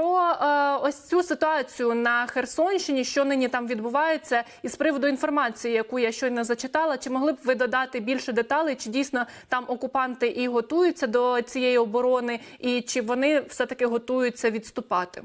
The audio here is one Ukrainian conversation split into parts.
про е, ось цю ситуацію на Херсонщині, що нині там відбувається, і з приводу інформації, яку я щойно зачитала, чи могли б ви додати більше деталей? Чи дійсно там окупанти і готуються до цієї оборони, і чи вони все таки готуються відступати?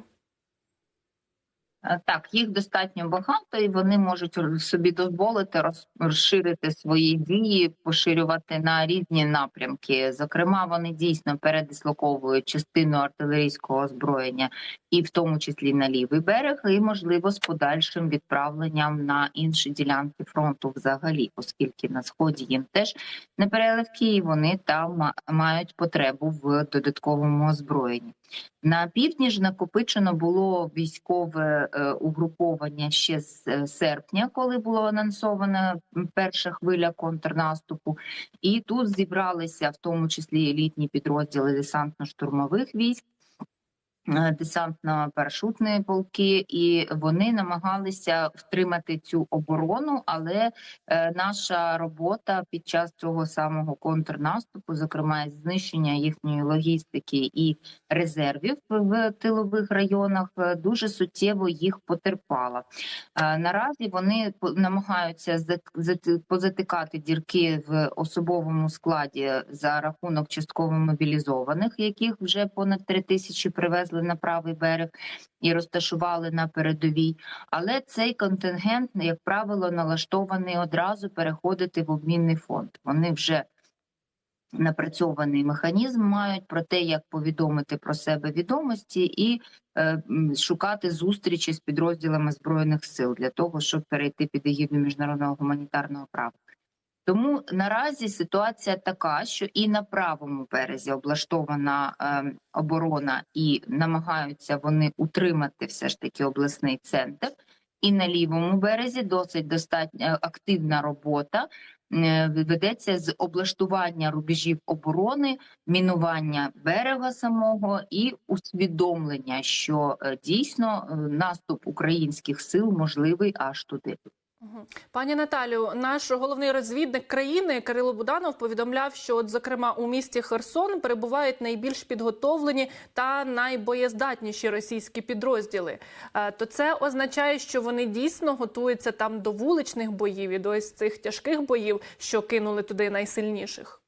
Е, Так, їх достатньо багато, і вони можуть собі дозволити розширити свої дії, поширювати на різні напрямки. Зокрема, вони дійсно передислоковують частину артилерійського озброєння, і в тому числі на лівий берег, і можливо з подальшим відправленням на інші ділянки фронту, взагалі, оскільки на сході їм теж непереливки, і вони там ма- мають потребу в додатковому озброєнні. На півдні ж накопичено було військове угруповання ще з е, серпня, коли було анонсована перша хвиля контрнаступу. І тут зібралися в тому числі елітні підрозділи десантно-штурмових військ. Е, Десантно-парашутні полки, і вони намагалися втримати цю оборону. Але е, наша робота під час цього самого контрнаступу, зокрема знищення їхньої логістики і резервів в тилових районах, е, дуже суттєво їх потерпала. Наразі вони намагаються позатикати дірки в особовому складі за рахунок частково мобілізованих, яких вже понад три тисячі привезли на правий берег і розташували на передовій. Але цей контингент, як правило, налаштований одразу переходити в обмінний фонд. Вони вже напрацьований механізм мають про те, як повідомити про себе відомості і е, шукати зустрічі з підрозділами збройних сил для того, щоб перейти під егіду міжнародного гуманітарного права. Тому наразі ситуація така, що і на правому березі облаштована е, оборона, і намагаються вони утримати все ж таки обласний центр. І на лівому березі досить достатньо активна робота е, ведеться з облаштування рубежів оборони, мінування берега самого і усвідомлення, що е, дійсно е, наступ українських сил можливий аж туди. Пані Наталю, наш головний розвідник країни Кирило Буданов повідомляв, що, от, зокрема, у місті Херсон перебувають найбільш підготовлені та найбоєздатніші російські підрозділи. Е, То це означає, що вони дійсно готуються там до вуличних боїв і до ось цих тяжких боїв, що кинули туди найсильніших.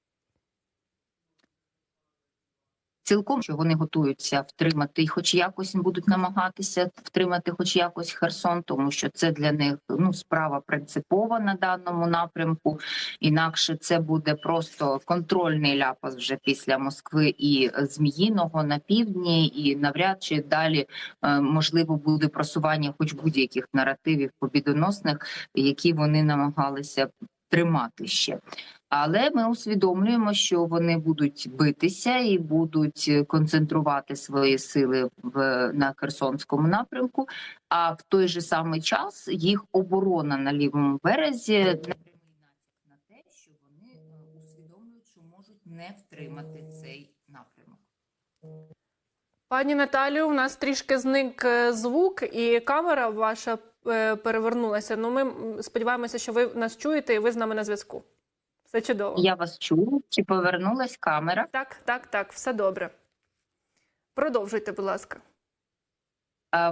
Цілком що вони готуються втримати і хоч якось будуть намагатися втримати, хоч якось Херсон, тому що це для них ну справа принципова на даному напрямку. Інакше це буде просто контрольний ляпас вже після Москви і Зміїного на півдні, і навряд чи далі е, можливо буде просування, хоч будь-яких наративів побідоносних, які вони намагалися тримати ще. Але ми усвідомлюємо, що вони будуть битися і будуть концентрувати свої сили в на Херсонському напрямку. А в той же самий час їх оборона на лівому березі на те, що вони е, усвідомлюють, що можуть не втримати цей напрямок. Пані Наталю, у нас трішки зник е, звук, і камера ваша е, перевернулася. Ну, ми сподіваємося, що ви нас чуєте і ви з нами на зв'язку. Все чудово. Я вас чую. Чи повернулась камера? Так, так, так, все добре. Продовжуйте, будь ласка.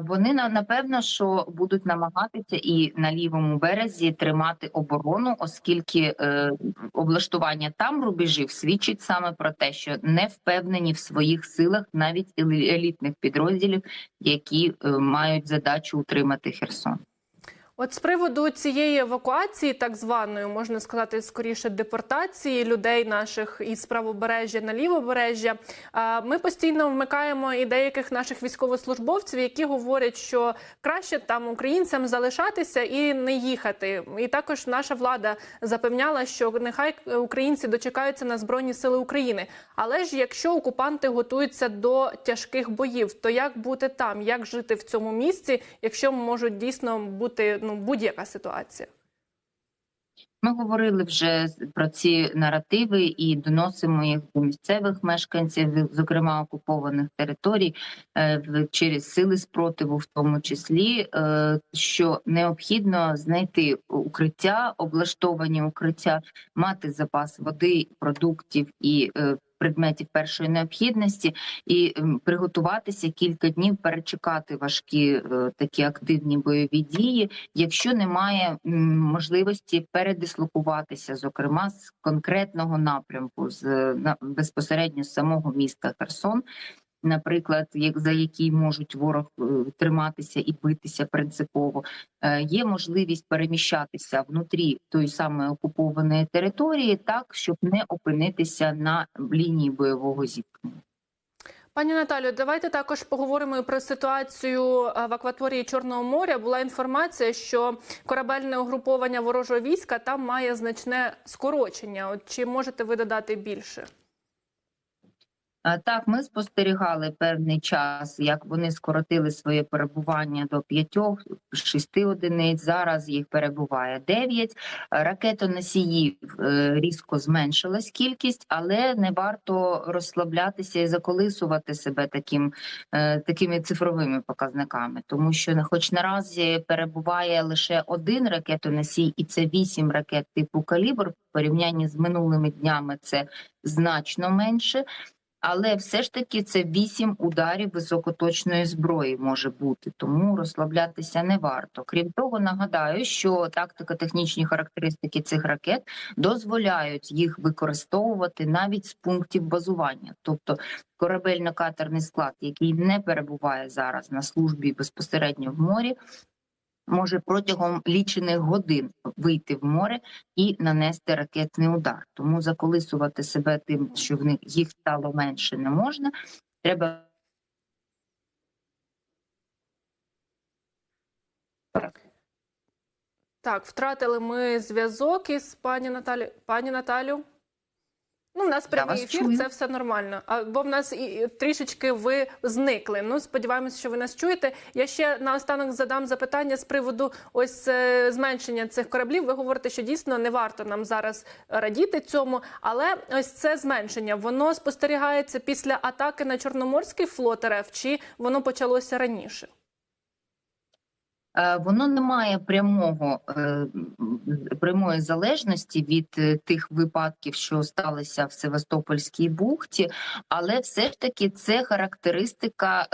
Вони напевно, що будуть намагатися і на лівому березі тримати оборону, оскільки е, облаштування там рубежів свідчить саме про те, що не впевнені в своїх силах навіть елітних підрозділів, які е, мають задачу утримати Херсон. От з приводу цієї евакуації, так званої, можна сказати, скоріше депортації людей наших із правобережжя на лівобережжя, ми постійно вмикаємо і деяких наших військовослужбовців, які говорять, що краще там українцям залишатися і не їхати. І також наша влада запевняла, що нехай українці дочекаються на збройні сили України. Але ж якщо окупанти готуються до тяжких боїв, то як бути там, як жити в цьому місці, якщо можуть дійсно бути ну будь-яка ситуація? Ми говорили вже про ці наративи і доносимо їх до місцевих мешканців, зокрема окупованих територій, е, через сили спротиву, в тому числі, е, що необхідно знайти укриття, облаштовані укриття, мати запас води, продуктів і е, предметів першої необхідності і приготуватися кілька днів перечекати важкі е, такі активні бойові дії, якщо немає можливості передислокуватися, зокрема з конкретного напрямку, з безпосередньо з самого міста Херсон. Наприклад, як за який можуть ворог е, триматися і битися принципово, Е, є можливість переміщатися внутрі тої самої окупованої території, так щоб не опинитися на лінії бойового зіткнення. Пані Наталю, давайте також поговоримо і про ситуацію е, в акваторії Чорного моря. Була інформація, що корабельне угруповання ворожого війська там має значне скорочення. От чи можете ви додати більше? Е, Так, ми спостерігали певний час, як вони скоротили своє перебування до п'ятьох, шести одиниць. Зараз їх перебуває дев'ять. Ракетоносіїв е, різко зменшилась кількість, але не варто розслаблятися і заколисувати себе таким, е, такими цифровими показниками, тому що, хоч наразі перебуває лише один ракетоносій, і це вісім ракет типу калібр. В порівнянні з минулими днями це значно менше. Але все ж таки це вісім ударів високоточної зброї може бути, тому розслаблятися не варто. Крім того, нагадаю, що тактико-технічні характеристики цих ракет дозволяють їх використовувати навіть з пунктів базування, тобто корабельно-катерний склад, який не перебуває зараз на службі безпосередньо в морі. Може протягом лічених годин вийти в море і нанести ракетний удар. Тому заколисувати себе тим, що в них їх стало менше, не можна. Треба Так, втратили ми зв'язок із пані Наталі. Пані Наталю. Ну, в нас прямий ефір, чую. це все нормально. А бо в нас і і трішечки ви зникли. Ну, сподіваємося, що ви нас чуєте. Я ще наостанок задам запитання з приводу ось е, зменшення цих кораблів. Ви говорите, що дійсно не варто нам зараз радіти цьому, але ось це зменшення воно спостерігається після атаки на Чорноморський флот РФ, чи воно почалося раніше? Е, Воно не має прямого е, прямої залежності від е, тих випадків, що сталися в Севастопольській бухті, але все ж таки це характеристика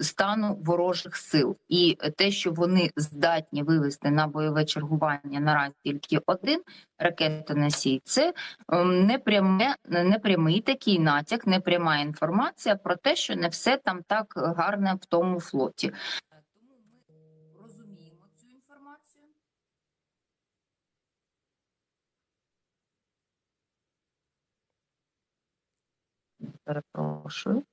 стану ворожих сил, і те, що вони здатні вивести на бойове чергування наразі тільки один ракетоносій, це ем, непряме, непрямий такий натяк, непряма інформація про те, що не все там так гарне в тому флоті. Перепрошую.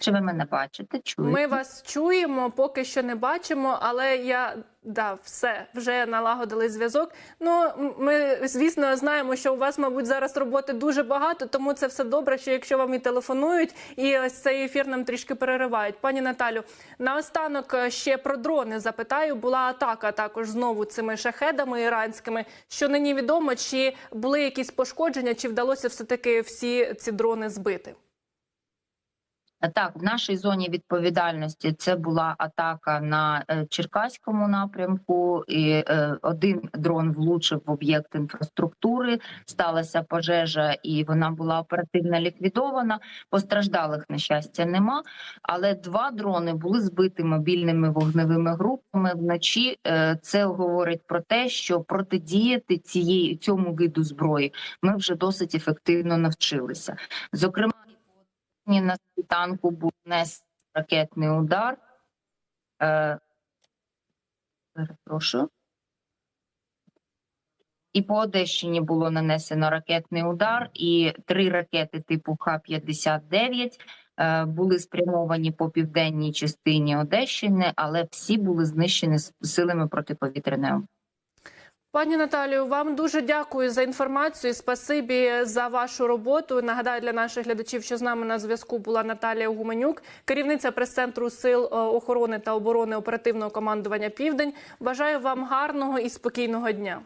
Чи ви мене бачите? Чуєте? Ми вас чуємо, поки що не бачимо, але я да, все вже налагодили зв'язок. Ну ми звісно знаємо, що у вас, мабуть, зараз роботи дуже багато, тому це все добре. Що якщо вам і телефонують, і ось цей ефір нам трішки переривають. Пані Наталю, наостанок е, ще про дрони запитаю. Була атака також знову цими шахедами іранськими. Що нині відомо, чи були якісь пошкодження, чи вдалося все таки всі ці дрони збити? Так, в нашій зоні відповідальності це була атака на е, Черкаському напрямку. І е, один дрон влучив в об'єкт інфраструктури. Сталася пожежа, і вона була оперативно ліквідована. Постраждалих на щастя нема. Але два дрони були збиті мобільними вогневими групами вночі. Е, Це говорить про те, що протидіяти цієї цьому виду зброї ми вже досить ефективно навчилися. Зокрема, Сьогодні на світанку був нанесений ракетний удар. Е, перепрошую. І по Одещині було нанесено ракетний удар, і три ракети типу Х-59 е, були спрямовані по південній частині Одещини, але всі були знищені силами протиповітряної оборони. Пані Наталію, вам дуже дякую за інформацію. Спасибі за вашу роботу. Нагадаю для наших глядачів, що з нами на зв'язку була Наталія Гуменюк, керівниця прес-центру сил е, охорони та оборони оперативного командування Південь. Бажаю вам гарного і спокійного дня.